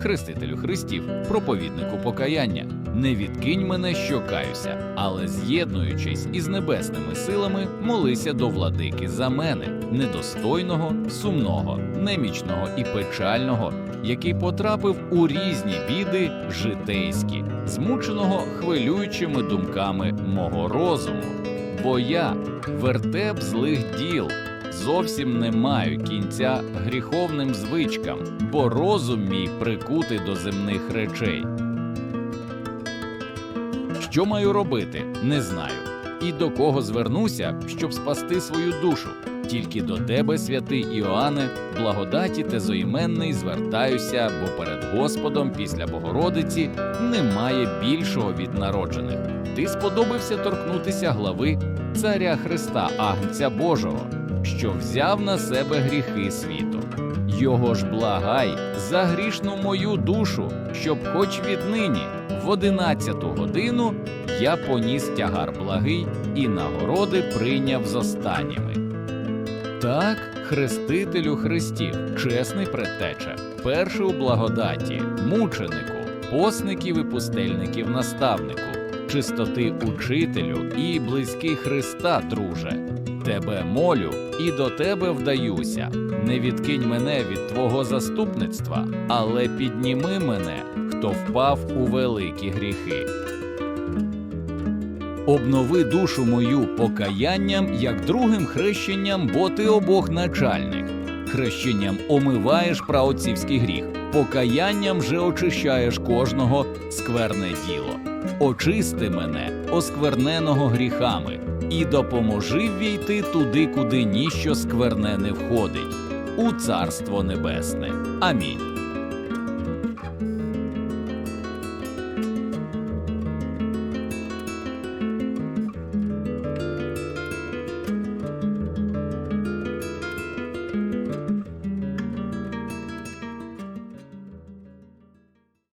хрестителю Христів, проповіднику покаяння. Не відкинь мене, що каюся, але з'єднуючись із небесними силами, молися до владики за мене, недостойного, сумного, немічного і печального, який потрапив у різні біди житейські, змученого хвилюючими думками мого розуму. Бо я вертеп злих діл, зовсім не маю кінця гріховним звичкам, бо розум мій прикутий до земних речей. Що маю робити, не знаю. І до кого звернуся, щоб спасти свою душу. Тільки до тебе, святий Іоанне, благодаті тезоіменний звертаюся, бо перед Господом після Богородиці немає більшого від народжених. Ти сподобався торкнутися глави Царя Христа, Агнця Божого, що взяв на себе гріхи світу. Його ж благай за грішну мою душу, щоб хоч віднині, в одинадцяту годину, я поніс тягар благий і нагороди прийняв з останніми. Так, хрестителю Христів, чесний предтеча, перший у благодаті, мученику, посників і пустельників наставнику, чистоти учителю і близький Христа, друже. Тебе молю і до тебе вдаюся. Не відкинь мене від твого заступництва, але підніми мене, хто впав у великі гріхи. Обнови душу мою покаянням, як другим хрещенням, бо ти обох начальник. Хрещенням омиваєш праотцівський гріх, покаянням же очищаєш кожного скверне діло. Очисти мене, оскверненого гріхами, і допоможи ввійти туди, куди ніщо скверне не входить, у царство небесне. Амінь.